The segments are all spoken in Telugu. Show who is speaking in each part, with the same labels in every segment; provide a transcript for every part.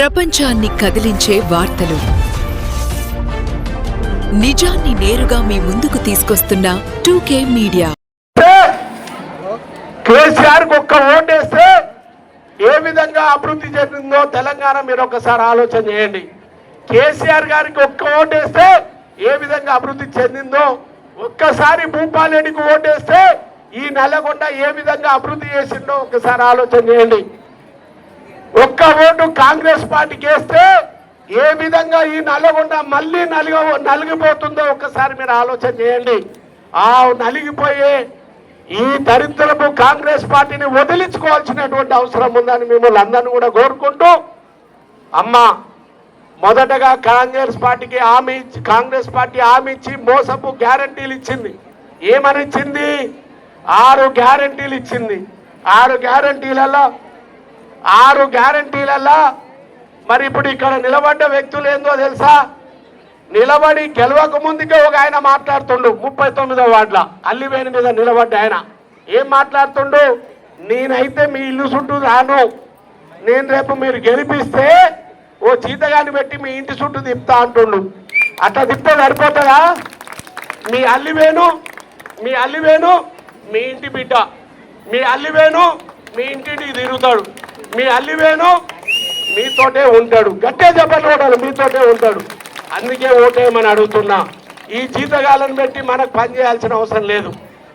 Speaker 1: ప్రపంచాన్ని కదిలించే వార్తలు. నిజాన్ని నేరుగా మీ ముందుకు తీసుకొస్తున్న టూకే మీడియా.
Speaker 2: కేసీఆర్ ఒక్క ఓటేస్తే ఏ విధంగా అభివృద్ధి చెందిందో తెలంగాణ మీరు ఒకసారి ఆలోచన చేయండి. కేసీఆర్ గారికి ఒక్క ఓటేస్తే ఏ విధంగా అభివృద్ధి చెందిందో ఒక్కసారి భూపాలరెడ్డికి ఓటేస్తే ఈ నల్లగొండ ఏ విధంగా అభివృద్ధి చేసిందో ఒకసారి ఆలోచన చేయండి. ఒక్క ఓటు కాంగ్రెస్ పార్టీకి వేస్తే ఏ విధంగా ఈ నల్లగొండ మళ్ళీ నలిగ నలిగిపోతుందో ఒక్కసారి మీరు ఆలోచన చేయండి. ఆ నలిగిపోయే ఈ దరిద్రపు కాంగ్రెస్ పార్టీని వదిలించుకోవాల్సినటువంటి అవసరం ఉందని మిమ్మల్ని అందరినీ కూడా కోరుకుంటూ అమ్మా మొదటగా కాంగ్రెస్ పార్టీకి హామీ ఇచ్చి కాంగ్రెస్ పార్టీ హామీ ఇచ్చి మోసపు గ్యారంటీలు ఇచ్చింది. ఏమని ఇచ్చింది? ఆరు గ్యారంటీలు ఇచ్చింది. ఆరు గ్యారంటీలలో ఆరు గ్యారంటీలల్లా. మరి ఇప్పుడు ఇక్కడ నిలబడ్డ వ్యక్తులు ఏందో తెలుసా? నిలబడి గెలవక ముందుకే ఒక ఆయన మాట్లాడుతుండు. ముప్పై తొమ్మిదో వార్డుల. అల్లివేణి మీద నిలబడ్డ ఆయన. ఏం మాట్లాడుతుండు? నేనైతే మీ ఇల్లు చుట్టూ రాను. నేను రేపు మీరు గెలిపిస్తే ఓ చీతగాని పెట్టి మీ ఇంటి చుట్టూ తిప్పుతా అంటుండు. అట్లా తిప్తే సరిపోతుందా? మీ అల్లివేణు మీ అల్లివేణు మీ ఇంటి బిడ్డ. మీ అల్లివేణు మీ ఇంటింటికి తిరుగుతాడు. మీ అల్లివేను మీతోటే ఉంటాడు. గట్టే చెప్పని ఉంటాడు మీతోటే ఉంటాడు. అందుకే ఓటేయమని అడుగుతున్నా. ఈ జీతగాలను పెట్టి మనకు పని చేయాల్సిన అవసరం లేదు.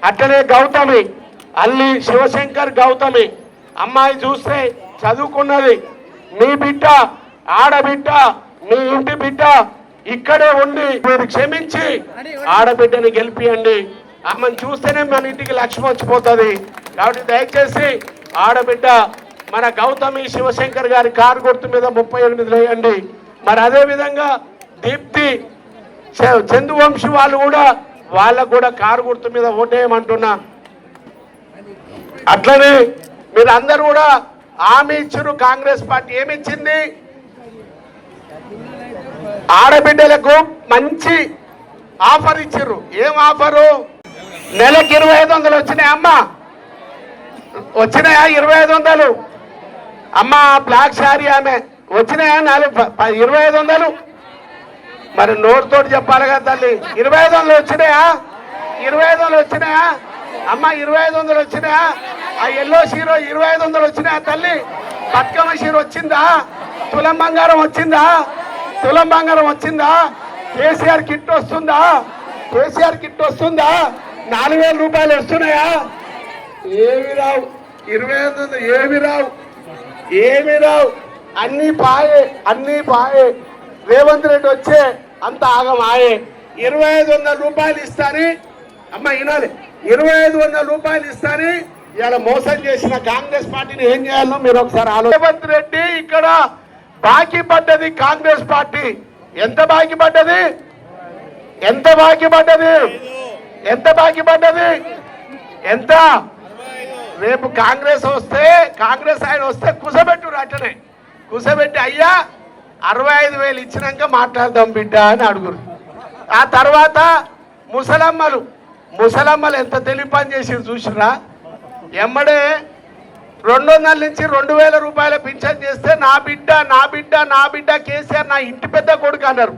Speaker 2: అట్లనే గౌతమి అల్లి శివశంకర్ గౌతమి అమ్మాయి చూస్తే చదువుకున్నది. మీ బిడ్డ ఆడబిడ్డ మీ ఇంటి బిడ్డ ఇక్కడే ఉండి మీరు క్షమించి ఆడబిడ్డని గెలిపియండి. ఆమెను చూస్తేనే మన ఇంటికి లక్ష్యం వచ్చిపోతుంది. కాబట్టి దయచేసి ఆడబిడ్డ మన గౌతమి శివశంకర్ గారి కారు గుర్తు మీద ముప్పై ఎనిమిది వేయండి మరి అదే విధంగా దీప్తి చ- చందువంశీ వాళ్ళు కూడా వాళ్ళకు కూడా కారు గుర్తు మీద ఓటేయమంటున్నా. అట్లనే మీరు అందరూ కూడా హామీ ఇచ్చారు కాంగ్రెస్ పార్టీ. ఏమి ఇచ్చింది ఆడబిడ్డలకు మంచి ఆఫర్ ఇచ్చారు. ఏం ఆఫరు? నెలకి ఇరవై ఐదు వందలు వచ్చినాయి అమ్మ వచ్చినాయా? ఇరవై ఐదు వందలు. అమ్మ బ్లాక్ శారీ ఆమె. వచ్చినాయా? నాలుగు ఇరవై ఐదు వందలు. మరి నోటితో చెప్పాలి కదా తల్లి. ఇరవై ఐదు వందలు వచ్చినాయా? ఇరవై ఐదు వందలు వచ్చినాయా? అమ్మ ఇరవై ఐదు వందలు వచ్చినాయా? ఆ ఎల్లో షీరో ఇరవై ఐదు వందలు వచ్చినాయా తల్లి? బతుకమ్మ షీరో వచ్చిందా? తులం బంగారం వచ్చిందా? తులం బంగారం వచ్చిందా? కేసీఆర్ కిట్ వస్తుందా? కేసీఆర్ కిట్ వస్తుందా? నాలుగు వేల రూపాయలు వస్తున్నాయా? ఏమి రావు? ఇరవై ఐదు ఏమి రావు? ఏమి రావు? అన్నీ పాయే అన్నీ పాయే. రేవంత్ రెడ్డి వచ్చే అంత ఆగం ఆయే ఇరవై ఐదు వందల రూపాయలు ఇస్తాని? అమ్మ వినాలి. ఇరవై ఐదు వందల రూపాయలు ఇస్తాని? ఇలా మోసం చేసిన కాంగ్రెస్ పార్టీని ఏం చేయాలో మీరు ఒకసారి ఆలో రేవంత్ రెడ్డి ఇక్కడ బాకీ పడ్డది కాంగ్రెస్ పార్టీ. ఎంత బాకీ పడ్డది? ఎంత బాకీ పడ్డది? ఎంత బాకీ పడ్డది? ఎంత? రేపు కాంగ్రెస్ వస్తే కాంగ్రెస్ ఆయన వస్తే కుసబెట్టు అట్టనే కుసబెట్టి అయ్యా అరవై ఐదు వేలు ఇచ్చినాక మాట్లాడదాం బిడ్డ అని అడుగురు. ఆ తర్వాత ముసలమ్మలు ముసలమ్మలు ఎంత తెలివి పని చేసి చూసిరా ఎమ్మడే రెండు వందల నుంచి రెండు వేల రూపాయల పింఛన్ చేస్తే నా బిడ్డ నా బిడ్డ నా బిడ్డ కేసీఆర్ నా ఇంటి పెద్ద కొడుకు అన్నారు.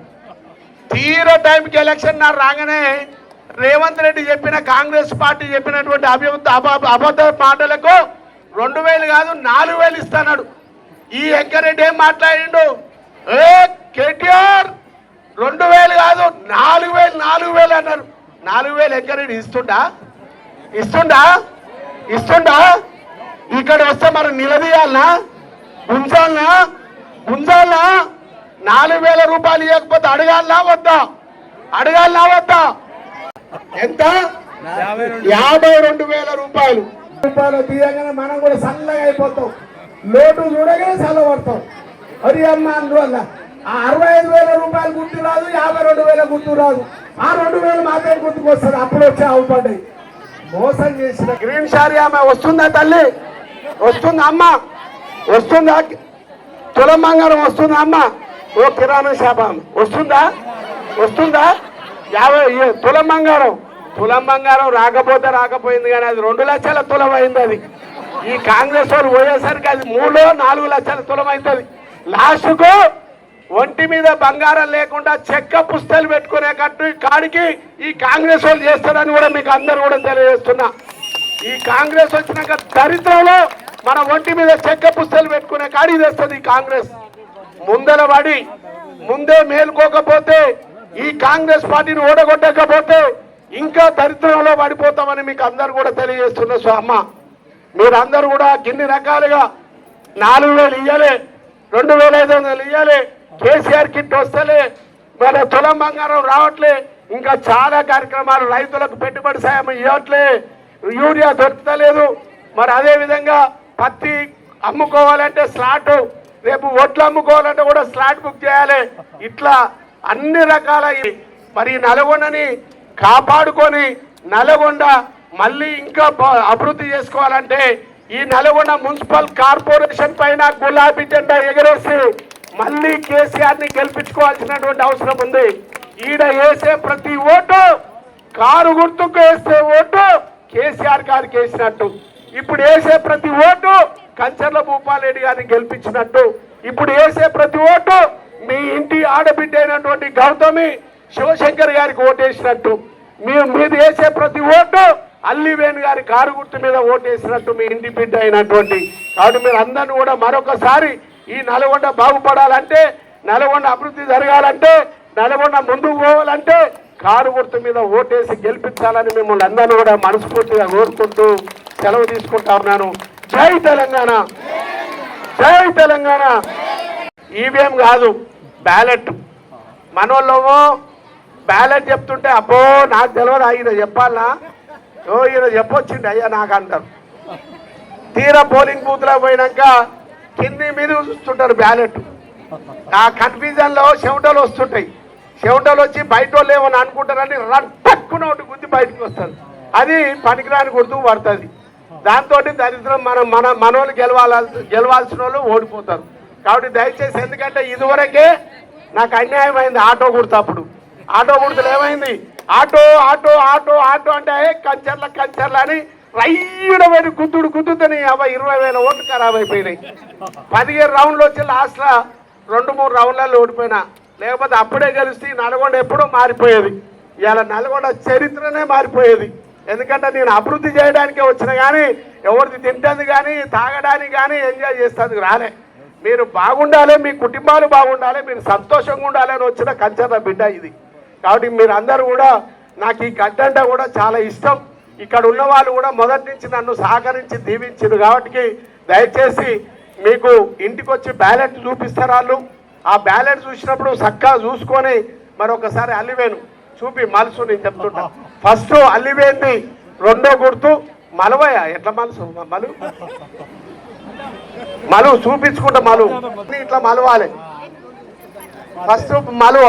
Speaker 2: తీరా టైంకి ఎలక్షన్ నాడు రాగానే రేవంత్ రెడ్డి చెప్పిన కాంగ్రెస్ పార్టీ చెప్పినటువంటి అభివృద్ధి అబద్ధ మాటలకు రెండు వేలు కాదు నాలుగు వేలు ఇస్తాడు ఈ వెంకరెడ్డి ఏం మాట్లాడిండు? ఏ కేటీఆర్ రెండు వేలు కాదు నాలుగు వేలు నాలుగు వేలు అన్నారు. నాలుగు వేలు వెంకరెడ్డి ఇస్తుండా? ఇస్తుండా? ఇస్తుండా? ఇక్కడ వస్తే మనం నిలదీయాలనా? ఉంచాలనా? ఉంచాలనా? నాలుగు వేల రూపాయలు ఇవ్వకపోతే అడగాలనా? వద్దా? అడగాలనా? వద్దా? ఎంత? యాభై రెండు. వేల రూపాయలు. రూపాయలు తీయగానే మనం కూడా సన్నగా అయిపోతాం. లోటు చూడగానే చల్లబడతాం మరి అమ్మ అందువల్ల ఆ అరవై ఐదు వేల రూపాయలు గుర్తు రాదు యాభై రెండు వేల గుర్తు రాదు. ఆ రెండు వేలు మాత్రమే గుర్తుకు వస్తుంది అప్పుడు వచ్చి అవుపడ్డాయి మోసం చేసిన గ్రీన్ శారీ ఆమె వస్తుందా తల్లి? వస్తుందా అమ్మ? వస్తుందా? తులం బంగారం వస్తుందా అమ్మ? ఓ కిరాణా షాప్ ఆమె వస్తుందా? వస్తుందా? యాభై తులం బంగారం. తులం బంగారం రాకపోతే రాకపోయింది కానీ అది రెండు లక్షల తులం అయింది అది ఈ కాంగ్రెస్ వాళ్ళు పోయేసరికి అది మూడో నాలుగు లక్షల తులం అవుతుంది లాస్ట్కు ఒంటి మీద బంగారం లేకుండా చెక్క పుస్తలు పెట్టుకునే కట్టు కాడికి ఈ కాంగ్రెస్ వాళ్ళు చేస్తారని కూడా మీకు అందరు కూడా తెలియజేస్తున్నా. ఈ కాంగ్రెస్ వచ్చినాక దరిద్రంలో మన ఒంటి మీద చెక్క పుస్తలు పెట్టుకునే కాడి చేస్తుంది ఈ కాంగ్రెస్. ముందర పడి ముందే మేలుకోకపోతే ఈ కాంగ్రెస్ పార్టీని ఓడగొట్టకపోతే ఇంకా దరిద్రంలో పడిపోతామని మీకు అందరు కూడా తెలియజేస్తున్న స్వామ మీరందరూ కూడా గిన్ని రకాలుగా నాలుగు వేలు ఇయ్యాలి రెండు వేల ఐదు వందలు ఇయ్యాలి కేసీఆర్ కిట్ వస్తలే మన తులం బంగారం రావట్లే ఇంకా చాలా కార్యక్రమాలు రైతులకు పెట్టుబడి సాయం ఇవ్వట్లే యూరియా దొరుకుతలేదు. మరి అదే విధంగా పత్తి అమ్ముకోవాలంటే స్లాట్ రేపు ఓట్లు అమ్ముకోవాలంటే కూడా స్లాట్ బుక్ చేయాలి. ఇట్లా అన్ని రకాల మరి ఈ నల్గొండని కాపాడుకొని నల్గొండ మళ్ళీ ఇంకా అభివృద్ధి చేసుకోవాలంటే ఈ నల్గొండ మున్సిపల్ కార్పొరేషన్ పైన గులాబీ జెండా ఎగరేసి మళ్ళీ కేసీఆర్ని గెలిపించుకోవాల్సినటువంటి అవసరం ఉంది. ఈడ వేసే ప్రతి ఓటు కారు గుర్తుకు వేసే ఓటు కేసీఆర్ గారికి వేసినట్టు. ఇప్పుడు వేసే ప్రతి ఓటు కంచర్ల భూపాలరెడ్డి గారిని గెలిపించినట్టు. ఇప్పుడు వేసే ప్రతి ఓటు మీ ఇంటి ఆడబిడ్డ అయినటువంటి గౌతమి శివశంకర్ గారికి ఓటేసినట్టు మీరు మీరు వేసే ప్రతి ఓటు అల్లివేణు గారి కారు గుర్తు మీద ఓటేసినట్టు మీ ఇంటి బిడ్డ అయినటువంటి. కాబట్టి మీరు అందరిని కూడా మరొకసారి ఈ నల్గొండ బాగుపడాలంటే నల్గొండ అభివృద్ధి జరగాలంటే నల్గొండ ముందుకు పోవాలంటే కారు గుర్తు మీద ఓటేసి గెలిపించాలని మిమ్మల్ని అందరినీ కూడా మనస్ఫూర్తిగా కోరుకుంటూ సెలవు తీసుకుంటా ఉన్నాను. జై తెలంగాణ! జై తెలంగాణ! ఈవీఎం కాదు బ్యాలెట్. మనోళ్ళము బ్యాలెట్ చెప్తుంటే అబ్బో నాకు తెలియదు ఈయన చెప్పాలా? ఓ ఈయన చెప్పొచ్చిండి అయ్యా నాకు అంటారు. తీరా పోలింగ్ బూత్లో పోయినాక కింది మీద చూస్తుంటారు బ్యాలెట్. ఆ కన్ఫ్యూజన్లో చెమటలు వస్తుంటాయి. చెమటలు వచ్చి బయట వాళ్ళు ఏమని అనుకుంటారని రట్టక్కున ఒకటి గుద్ది బయటకు వస్తుంది అది పనికిరాని గుర్తు పడుతుంది. దాంతో దరిద్రం మనం మన మనోళ్ళు గెలవాల గెలవాల్సిన వాళ్ళు ఓడిపోతారు. కాబట్టి దయచేసి ఎందుకంటే ఇదివరకే నాకు అన్యాయం అయింది ఆటో గుర్తు అప్పుడు ఆటో గుర్తులు ఏమైంది? ఆటో ఆటో ఆటో ఆటో అంటే కంచర్ల కంచర్ల అని రైడ గుద్దుడు గుద్దుతని అవ ఇరవై వేల ఓట్లు ఖరాబ్ అయిపోయినాయి. పదిహేను రౌండ్లు వచ్చి లాస్ట్లో రెండు మూడు రౌండ్లలో ఓడిపోయినా. లేకపోతే అప్పుడే గెలిస్తే నల్గొండ ఎప్పుడో మారిపోయేది. ఇవాళ నల్గొండ చరిత్రనే మారిపోయేది. ఎందుకంటే నేను అభివృద్ధి చేయడానికే వచ్చిన కానీ ఎవరిది తింటుంది కానీ తాగడానికి కానీ ఎంజాయ్ చేస్తుంది రాలే. మీరు బాగుండాలి మీ కుటుంబాలు బాగుండాలి మీరు సంతోషంగా ఉండాలి అని వచ్చిన కంచర్ల బిడ్డ ఇది. కాబట్టి మీరు అందరు కూడా నాకు ఈ గడ్డంట కూడా చాలా ఇష్టం. ఇక్కడ ఉన్న వాళ్ళు కూడా మొదటి నుంచి నన్ను సహకరించి దీవించారు కాబట్టి దయచేసి మీకు ఇంటికి వచ్చి బ్యాలెట్ చూపిస్తారు వాళ్ళు. ఆ బ్యాలెట్ చూసినప్పుడు చక్కగా చూసుకొని మరి ఒకసారి అల్లివేను చూపి మలుసు నేను చెప్తుంటా. ఫస్ట్ అల్లివేంది రెండో గుర్తు మలవయా ఎట్లా మలుసు? మలు? మలు చూపించుకుంటా మలు. ఇట్లా మలవాలి. ఫస్ట్ మలు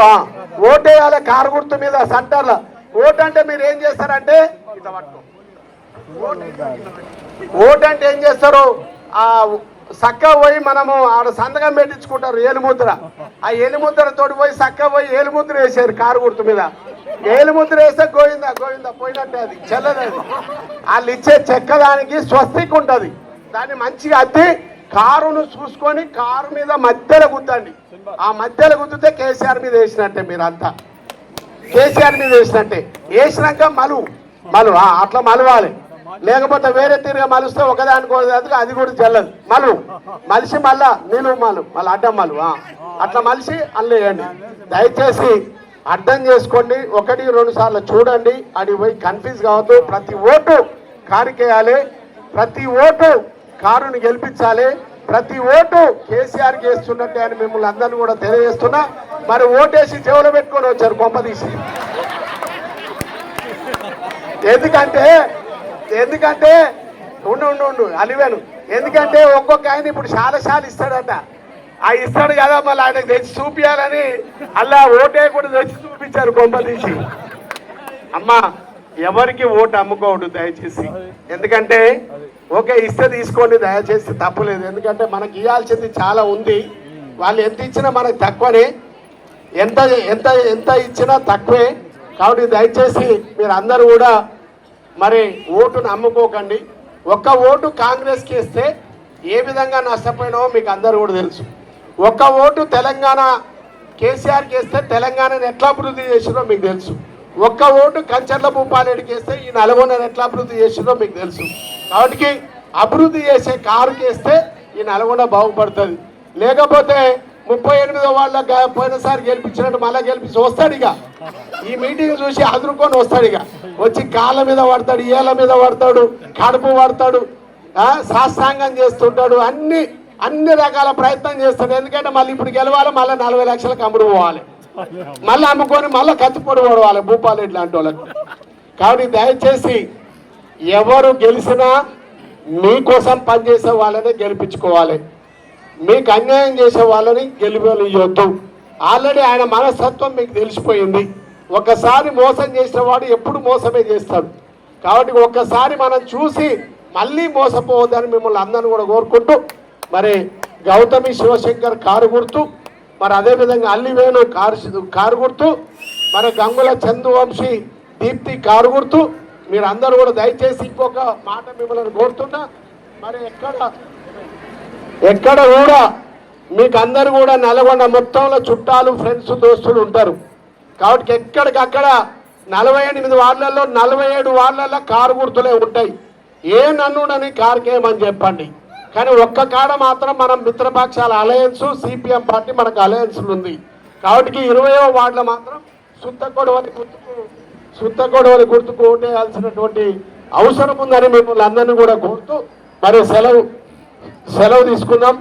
Speaker 2: ఓటేయాలి కారు గుర్తు మీద సెంటర్లో. ఓటు అంటే మీరు ఏం చేస్తారంటే ఓటు అంటే ఏం చేస్తారు? ఆ సక్క పోయి మనము ఆడ సంతకం పెట్టించుకుంటారు ఏలుముద్ర. ఆ ఏలుముద్ర తోటి పోయి సక్క పోయి ఏలుముద్ర వేసారు కారు గుర్తు మీద. ఏలుముద్ర వేస్తే గోవిందా గోవిందా పోయినట్టే అది చెల్లదు వాళ్ళు ఇచ్చే చెక్క దానికి స్వస్తిక్ ఉంటుంది దాన్ని మంచిగా అద్ది కారును చూసుకొని కారు మీద మధ్యలో గుద్దండి. ఆ మధ్యలో గుద్దితే కేసీఆర్ మీద వేసినట్టే మీరంతా. కేసీఆర్ మీద వేసినట్టే. వేసినాక మలు మలు అట్లా మలవాలి. లేకపోతే వేరే తీరుగా మలుస్తే ఒకదానికి అది కూడా చెల్లదు మలు మలిసి మళ్ళా నిలువు మలు మళ్ళీ అడ్డం మలు అట్లా మలిసి అల్లేయండి. దయచేసి అర్థం చేసుకోండి. ఒకటి రెండు సార్లు చూడండి. అది పోయి కన్ఫ్యూజ్ కావద్దు. ప్రతి ఓటు కారికేయాలి. ప్రతి ఓటు కారుని గెలిపించాలి. ప్రతి ఓటు కేసీఆర్ వేస్తున్నట్టే అని మిమ్మల్ని అందరినీ కూడా తెలియజేస్తున్నా. మరి ఓటేసి చెవులు పెట్టుకొని వచ్చారు కొంపదీసి ఎందుకంటే ఎందుకంటే ఉండు ఉండు ఉండు అలివేను ఎందుకంటే ఒక్కొక్క ఆయన ఇప్పుడు చాలా చాలా ఇస్తాడట. ఆ ఇస్తాడు కదా మళ్ళీ ఆయనకు తెచ్చి చూపించాలని అలా ఓటే కూడా తెచ్చి చూపించారు కొంపదీసి అమ్మా ఎవరికి ఓటు అమ్ముకోవద్దు దయచేసి. ఎందుకంటే ఓకే ఇస్తే తీసుకోండి దయచేసి తప్పలేదు. ఎందుకంటే మనకి ఇవ్వాల్సింది చాలా ఉంది. వాళ్ళు ఎంత ఇచ్చినా మనకు తక్కువనే. ఎంత ఎంత ఎంత ఇచ్చినా తక్కువే. కాబట్టి దయచేసి మీరు అందరూ కూడా మరి ఓటును అమ్ముకోకండి. ఒక్క ఓటు కాంగ్రెస్కి ఇస్తే ఏ విధంగా నష్టపోయినావో మీకు అందరూ కూడా తెలుసు. ఒక్క ఓటు తెలంగాణ కేసీఆర్కి వేస్తే తెలంగాణను ఎట్లా అభివృద్ధి చేసిరో మీకు తెలుసు. ఒక్క ఓటు కంచర్ల భూపాలేడికి వేస్తే ఈ నల్గొండను ఎట్లా అభివృద్ధి చేసిందో మీకు తెలుసు. కాబట్టి అభివృద్ధి చేసే కారుకి వేస్తే ఈ నల్గొండ బాగుపడుతుంది. లేకపోతే ముప్పై ఎనిమిదో వాళ్ళ పోయినసారి గెలిపించినట్టు మళ్ళీ గెలిపించి వస్తాడు ఇక. ఈ మీటింగ్ చూసి అదురుకొని వస్తాడు ఇక. వచ్చి కాళ్ళ మీద పడతాడు ఏళ్ళ మీద పడతాడు కడుపు పడతాడు శాస్త్రాంగం చేస్తుంటాడు అన్ని అన్ని రకాల ప్రయత్నం చేస్తాడు. ఎందుకంటే మళ్ళీ ఇప్పుడు గెలవాలి మళ్ళీ నలభై లక్షలకు అమ్ముడు పోవాలి. మళ్ళీ అమ్ముకొని మళ్ళీ కత్తిపొడి వాళ్ళ భూపాలు ఇట్లాంటి వాళ్ళకి. కాబట్టి దయచేసి ఎవరు గెలిచినా మీకోసం పనిచేసే వాళ్ళనే గెలిపించుకోవాలి. మీకు అన్యాయం చేసే వాళ్ళని గెలిపనియొద్దు ఆల్రెడీ ఆయన మనస్తత్వం మీకు తెలిసిపోయింది. ఒకసారి మోసం చేసిన వాడు ఎప్పుడు మోసమే చేస్తాడు. కాబట్టి ఒక్కసారి మనం చూసి మళ్ళీ మోసపోవద్దని మిమ్మల్ని అందరిని కూడా కోరుకుంటూ మరి గౌతమి శివశంకర్ కారు గుర్తు మరి అదేవిధంగా అల్లివేణు కారు కారు గుర్తు మరి గంగుల చందువంశీ దీప్తి కారు గుర్తు. మీరు అందరూ కూడా దయచేసి ఇంకొక మాట మిమ్మల్ని కోరుతున్నా. మరి ఎక్కడ ఎక్కడ కూడా మీకు అందరు కూడా నల్గొండ మొత్తంలో చుట్టాలు ఫ్రెండ్స్ దోస్తులు ఉంటారు. కాబట్టి ఎక్కడికక్కడ నలభై ఎనిమిది వార్డులలో నలభై ఏడు వార్డులలో కారు గుర్తులే ఉంటాయి. ఏ నన్నుడని కారుకేమని చెప్పండి? కానీ ఒక్క కాడ మాత్రం మనం మిత్రపక్షాల అలయన్స్ సిపిఎం పార్టీ మనకు అలయన్స్ ఉంది. కాబట్టి ఇరవయో వార్డులో మాత్రం శుద్ధ గొడవని గుర్తుకు శుద్ధ గొడవని గుర్తుకు ఓటేయాల్సినటువంటి అవసరం ఉందని మిమ్మల్ని అందరినీ కూడా కోరుతూ మరి సెలవు సెలవు తీసుకుందాం.